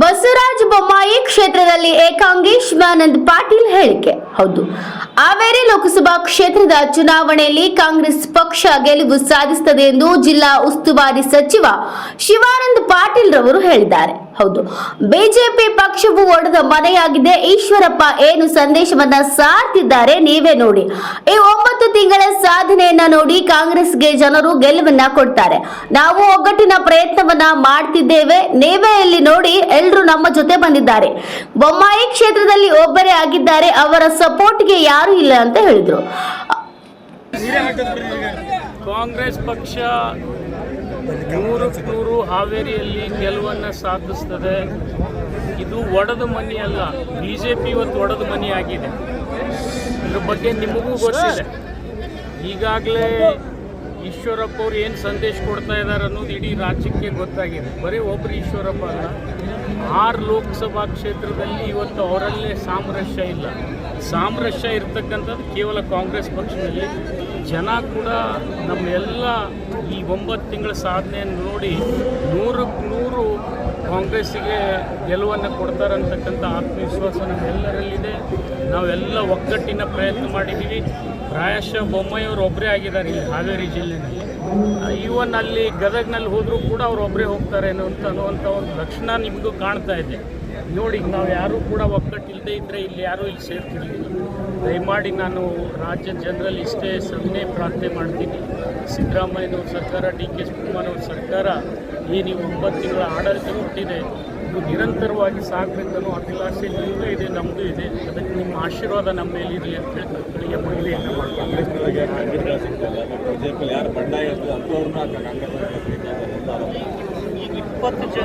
ಬಸವರಾಜ ಬೊಮ್ಮಾಯಿ ಕ್ಷೇತ್ರದಲ್ಲಿ ಏಕಾಂಗಿ ಶಿವಾನಂದ್ ಪಾಟೀಲ್ ಹೇಳಿಕೆ. ಹೌದು. ಹಾವೇರಿ ಲೋಕಸಭಾ ಕ್ಷೇತ್ರದ ಚುನಾವಣೆಯಲ್ಲಿ ಕಾಂಗ್ರೆಸ್ ಪಕ್ಷ ಗೆಲುವು ಸಾಧಿಸುತ್ತದೆ ಎಂದು ಜಿಲ್ಲಾ ಉಸ್ತುವಾರಿ ಸಚಿವ ಶಿವಾನಂದ ಪಾಟೀಲ್ ರವರು ಹೇಳಿದ್ದಾರೆ. ಹೌದು. ಬಿಜೆಪಿ ಪಕ್ಷವು ಒಡೆದ ಮನೆಯಾಗಿದೆ. ಈಶ್ವರಪ್ಪ ಏನು ಸಂದೇಶವನ್ನ ಸಾರ್ತಿದ್ದಾರೆ, ನೀವೇ ನೋಡಿ. ಈ ಒಂಬತ್ತು ತಿಂಗಳ ಸಾಧನೆಯನ್ನ ನೋಡಿ ಕಾಂಗ್ರೆಸ್ಗೆ ಜನರು ಗೆಲುವನ್ನ ಕೊಡ್ತಾರೆ. ನಾವು ಒಗ್ಗಟ್ಟಿನ ಪ್ರಯತ್ನವನ್ನ ಮಾಡ್ತಿದ್ದೇವೆ. ನೇವೆಯಲ್ಲಿ ನೋಡಿ ಎಲ್ಲರೂ ನಮ್ಮ ಜೊತೆ ಬಂದಿದ್ದಾರೆ. ಬೊಮ್ಮಾಯಿ ಕ್ಷೇತ್ರದಲ್ಲಿ ಒಬ್ಬರೇ ಆಗಿದ್ದಾರೆ. ಅವರ ಸಪೋರ್ಟ್ಗೆ ಯಾರು ಇಲ್ಲ ಅಂತ ಹೇಳಿದ್ರು. ಕಾಂಗ್ರೆಸ್ ಪಕ್ಷ ನೂರಕ್ಕೆ ನೂರು ಹಾವೇರಿಯಲ್ಲಿ ಗೆಲುವನ್ನು ಸಾಧಿಸ್ತದೆ. ಇದು ಒಡೆದ ಮನಿ ಅಲ್ಲ. ಬಿ ಜೆ ಪಿ ಇವತ್ತು ಒಡೆದ ಮನಿ ಆಗಿದೆ. ಇದ್ರ ಬಗ್ಗೆ ನಿಮಗೂ ಗೊತ್ತಿದೆ. ಈಗಾಗಲೇ ಈಶ್ವರಪ್ಪ ಅವ್ರು ಏನು ಸಂದೇಶ ಕೊಡ್ತಾ ಇದ್ದಾರೆ ಅನ್ನೋದು ಇಡೀ ರಾಜ್ಯಕ್ಕೆ ಗೊತ್ತಾಗಿದೆ. ಬರೀ ಒಬ್ಬರು ಈಶ್ವರಪ್ಪ ಅಲ್ಲ, ಆರು ಲೋಕಸಭಾ ಕ್ಷೇತ್ರದಲ್ಲಿ ಇವತ್ತು ಅವರಲ್ಲೇ ಸಾಮರಸ್ಯ ಇಲ್ಲ. ಸಾಮರಸ್ಯ ಇರ್ತಕ್ಕಂಥದ್ದು ಕೇವಲ ಕಾಂಗ್ರೆಸ್ ಪಕ್ಷದಲ್ಲಿ. ಜನ ಕೂಡ ನಮ್ಮೆಲ್ಲ ಈ ಒಂಬತ್ತು ತಿಂಗಳ ಸಾಧನೆಯನ್ನು ನೋಡಿ ನೂರಕ್ಕೆ ನೂರು ಕಾಂಗ್ರೆಸ್ಸಿಗೆ ಗೆಲುವನ್ನು ಕೊಡ್ತಾರಂತಕ್ಕಂಥ ಆತ್ಮವಿಶ್ವಾಸ ನಮ್ಮೆಲ್ಲರಲ್ಲಿದೆ ನಾವೆಲ್ಲ ಒಗ್ಗಟ್ಟಿನ ಪ್ರಯತ್ನ ಮಾಡಿದ್ದೀವಿ. ಪ್ರಾಯಶಃ ಬೊಮ್ಮಾಯಿಯವರು ಒಬ್ಬರೇ ಆಗಿದ್ದಾರೆ ಇಲ್ಲಿ ಹಾವೇರಿ ಜಿಲ್ಲೆನಲ್ಲಿ ಈವನ್ ಅಲ್ಲಿ ಗದಗ್ನಲ್ಲಿ ಹೋದರೂ ಕೂಡ ಅವ್ರು ಒಬ್ಬರೇ ಹೋಗ್ತಾರೆ ಅಂತ ಅನ್ನುವಂಥ ಒಂದು ಲಕ್ಷಣ ನಿಮಗೂ ಕಾಣ್ತಾ ಇದೆ. ನೋಡಿ, ನಾವು ಯಾರೂ ಕೂಡ ಒಗ್ಗಟ್ಟಿಲ್ಲದೆ ಇದ್ದರೆ ಇಲ್ಲಿ ಯಾರೂ ಇಲ್ಲಿ ಸೇರ್ತಿರಲಿಲ್ಲ. ದಯಮಾಡಿ ನಾನು ರಾಜ್ಯದ ಜನರಲ್ಲಿ ಇಷ್ಟೇ ಸನ್ನೆ ಪ್ರಾರ್ಥನೆ ಮಾಡ್ತೀನಿ. ಸಿದ್ದರಾಮಯ್ಯನವ್ರ ಸರ್ಕಾರ, ಡಿ ಕೆ ಶಿವಕುಮಾರ್ ಅವ್ರ ಸರ್ಕಾರ ಈ ನೀವು ಒಂಬತ್ತು ತಿಂಗಳ ಆಡಳಿತ ಕೊಟ್ಟಿದೆ. ಇದು ನಿರಂತರವಾಗಿ ಸಾಕಬೇಕನ್ನೋ ಅಭಿಲಾಷೆ ನಿಮ್ಮದು ಇದೆ ನಮ್ಮದು ಇದೆ. ಅದಕ್ಕೆ ನಿಮ್ಮ ಆಶೀರ್ವಾದ ನಮ್ಮ ಮೇಲೆ ಇರಲಿ ಅಂತ ಹೇಳ್ತಾರೆ ಬಿಜೆಪಿ ಯಾರು ಬಂಡಾಯ ಇರ್ತದೆ ಅಂಥವ್ರನ್ನ ಕಾಂಗ್ರೆಸ್ ಇಪ್ಪತ್ತು ಜನ